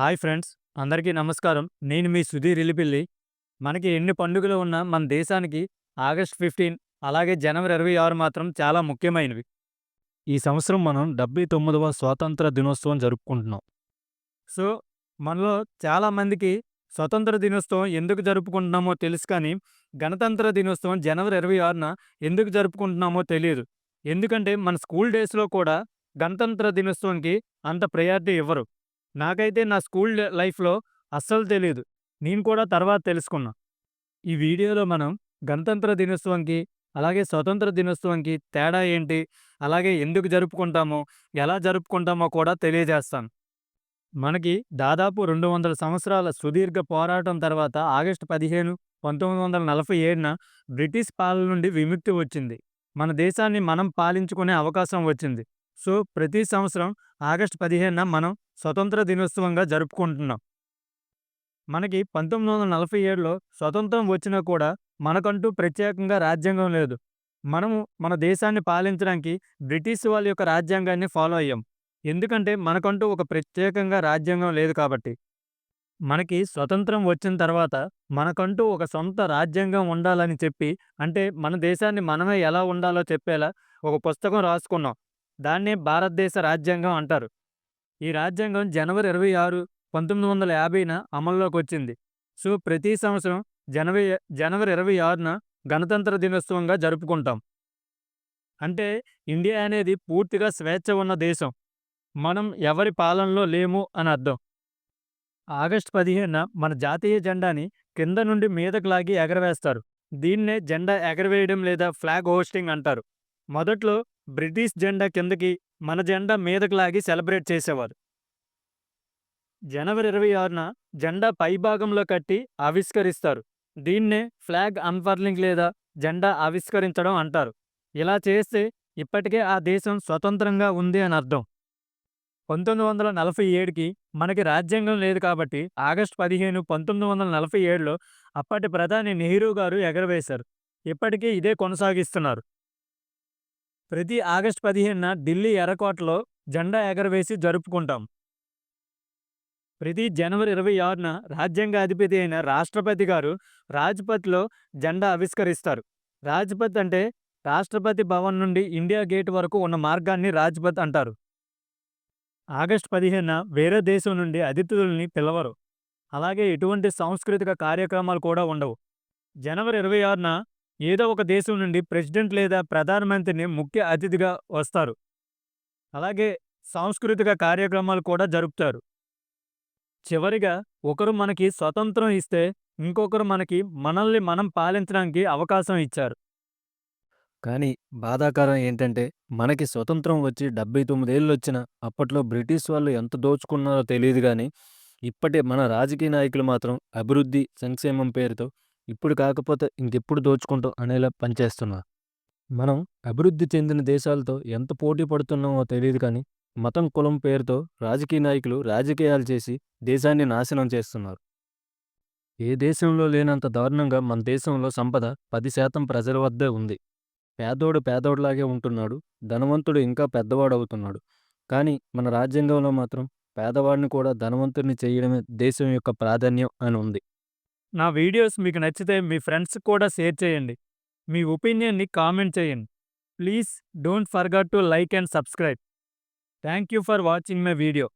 Hi friends అందరికీ నమస్కారం. నేను మీ సుధీర్ ఇలిపిల్లి. మనకి ఎన్ని పండుగలు ఉన్నా మన దేశానికి ఆగస్ట్ ఫిఫ్టీన్ అలాగే జనవరి ఇరవై ఆరు మాత్రం చాలా ముఖ్యమైనవి. ఈ సంవత్సరం మనం డెబ్బై తొమ్మిదవ స్వాతంత్ర దినోత్సవం జరుపుకుంటున్నాం. సో మనలో చాలామందికి స్వతంత్ర దినోత్సవం ఎందుకు జరుపుకుంటున్నామో తెలుసు కానీ గణతంత్ర దినోత్సవం జనవరి ఇరవై ఆరున ఎందుకు జరుపుకుంటున్నామో తెలియదు. ఎందుకంటే మన స్కూల్ డేస్లో కూడా గణతంత్ర దినోత్సవంకి అంత ప్రయారిటీ ఇవ్వరు. నాకైతే నా స్కూల్ లైఫ్లో అస్సలు తెలియదు నేను కూడా తర్వాత తెలుసుకున్నా. ఈ వీడియోలో మనం గణతంత్ర దినోత్సవంకి అలాగే స్వతంత్ర దినోత్సవంకి తేడా ఏంటి అలాగే ఎందుకు జరుపుకుంటామో ఎలా జరుపుకుంటామో కూడా తెలియజేస్తాను. మనకి దాదాపు రెండు వందల సంవత్సరాల సుదీర్ఘ పోరాటం తర్వాత ఆగస్టు పదిహేను పంతొమ్మిది వందల నలభై ఏడున బ్రిటిష్ పాలన నుండి విముక్తి వచ్చింది. మన దేశాన్ని మనం పాలించుకునే అవకాశం వచ్చింది. సో ప్రతి సంవత్సరం ఆగస్టు పదిహేనున మనం స్వతంత్ర దినోత్సవంగా జరుపుకుంటున్నాం. మనకి పంతొమ్మిది వందల నలభై ఏడులో స్వతంత్రం వచ్చినా కూడా మనకంటూ ప్రత్యేకంగా రాజ్యాంగం లేదు. మనము మన దేశాన్ని పాలించడానికి బ్రిటిష్ వాళ్ళ యొక్క రాజ్యాంగాన్ని ఫాలో అయ్యాం. ఎందుకంటే మనకంటూ ఒక ప్రత్యేకంగా రాజ్యాంగం లేదు కాబట్టి. మనకి స్వతంత్రం వచ్చిన తర్వాత మనకంటూ ఒక సొంత రాజ్యాంగం ఉండాలని చెప్పి అంటే మన దేశాన్ని మనమే ఎలా ఉండాలో చెప్పేలా ఒక పుస్తకం రాసుకున్నాం. దాన్నే భారతదేశ రాజ్యాంగం అంటారు. ఈ రాజ్యాంగం జనవరి ఇరవై ఆరు పంతొమ్మిది వందల యాభైన అమల్లోకి వచ్చింది. సో ప్రతి సంవత్సరం జనవరి జనవరి ఇరవై ఆరున గణతంత్ర దినోత్సవంగా జరుపుకుంటాం. అంటే ఇండియా అనేది పూర్తిగా స్వేచ్ఛ ఉన్న దేశం. మనం ఎవరి పాలనలో లేము అని అర్థం. ఆగస్టు పదిహేనున మన జాతీయ జెండాని కింద నుండి మీదకు లాగి ఎగరవేస్తారు. దీన్నే జెండా ఎగరవేయడం లేదా ఫ్లాగ్ హోస్టింగ్ అంటారు. మొదట్లో బ్రిటిష్ జెండా కిందకి మన జెండా మీదకు లాగి సెలబ్రేట్ చేసేవారు. జనవరి ఇరవై ఆరున జెండా పైభాగంలో కట్టి ఆవిష్కరిస్తారు. దీన్నే ఫ్లాగ్ అన్ఫర్లింగ్ లేదా జెండా ఆవిష్కరించడం అంటారు. ఇలా చేస్తే ఇప్పటికే ఆ దేశం స్వతంత్రంగా ఉంది అని అర్థం. పంతొమ్మిది వందల నలభై ఏడుకి మనకి రాజ్యాంగం లేదు కాబట్టి ఆగస్టు పదిహేను పంతొమ్మిది వందల నలభై ఏడులో అప్పటి ప్రధాని నెహ్రూ గారు ఎగరవేశారు. ఇప్పటికీ ఇదే కొనసాగిస్తున్నారు. ప్రతి ఆగస్టు పదిహేనున ఢిల్లీ ఎర్రకోటలో జెండా ఎగరవేసి జరుపుకుంటాం. ప్రతి జనవరి ఇరవై ఆరున రాజ్యాంగ అధిపతి అయిన రాష్ట్రపతి గారు రాజ్పథ్లో జెండా ఆవిష్కరిస్తారు. రాజ్పథ్ అంటే రాష్ట్రపతి భవన్ నుండి ఇండియా గేట్ వరకు ఉన్న మార్గాన్ని రాజ్పథ్ అంటారు. ఆగస్టు పదిహేనున వేరే దేశం నుండి అతిథుల్ని పిలవరు. అలాగే ఎటువంటి సాంస్కృతిక కార్యక్రమాలు కూడా ఉండవు. జనవరి ఇరవై ఆరున ఏదో ఒక దేశం నుండి ప్రెసిడెంట్ లేదా ప్రధానమంత్రిని ముఖ్య అతిథిగా వస్తారు. అలాగే సాంస్కృతిక కార్యక్రమాలు కూడా జరుపుతారు. చివరిగా ఒకరు మనకి స్వతంత్రం ఇస్తే ఇంకొకరు మనకి మనల్ని మనం పాలించడానికి అవకాశం ఇచ్చారు. కానీ బాధాకరం ఏంటంటే మనకి స్వతంత్రం వచ్చి డెబ్బై తొమ్మిదేళ్ళు వచ్చిన అప్పట్లో బ్రిటిష్ వాళ్ళు ఎంత దోచుకున్నారో తెలియదు కానీ ఇప్పటి మన రాజకీయ నాయకులు మాత్రం అభివృద్ధి సంక్షేమం పేరుతో ఇప్పుడు కాకపోతే ఇంకెప్పుడు దోచుకుంటాం అనేలా పనిచేస్తున్నా మనం అభివృద్ధి చెందిన దేశాలతో ఎంత పోటీ పడుతున్నామో తెలియదు కానీ మతం కులం పేరుతో రాజకీయ నాయకులు రాజకీయాలు చేసి దేశాన్ని నాశనం చేస్తున్నారు. ఏ దేశంలో లేనంత దారుణంగా మన దేశంలో సంపద పది శాతం ప్రజల వద్దే ఉంది. పేదోడు పేదోడులాగే ఉంటున్నాడు ధనవంతుడు ఇంకా పెద్దవాడు అవుతున్నాడు కానీ మన రాజ్యాంగంలో మాత్రం పేదవాడిని కూడా ధనవంతుడిని చేయడమే దేశం యొక్క ప్రాధాన్యం అని ఉంది. నా వీడియోస్ మీకు నచ్చితే మీ ఫ్రెండ్స్ కూడా షేర్ చేయండి. మీ ఒపీనియన్ని కామెంట్ చేయండి. Please don't forget to like and subscribe. Thank you for watching my video.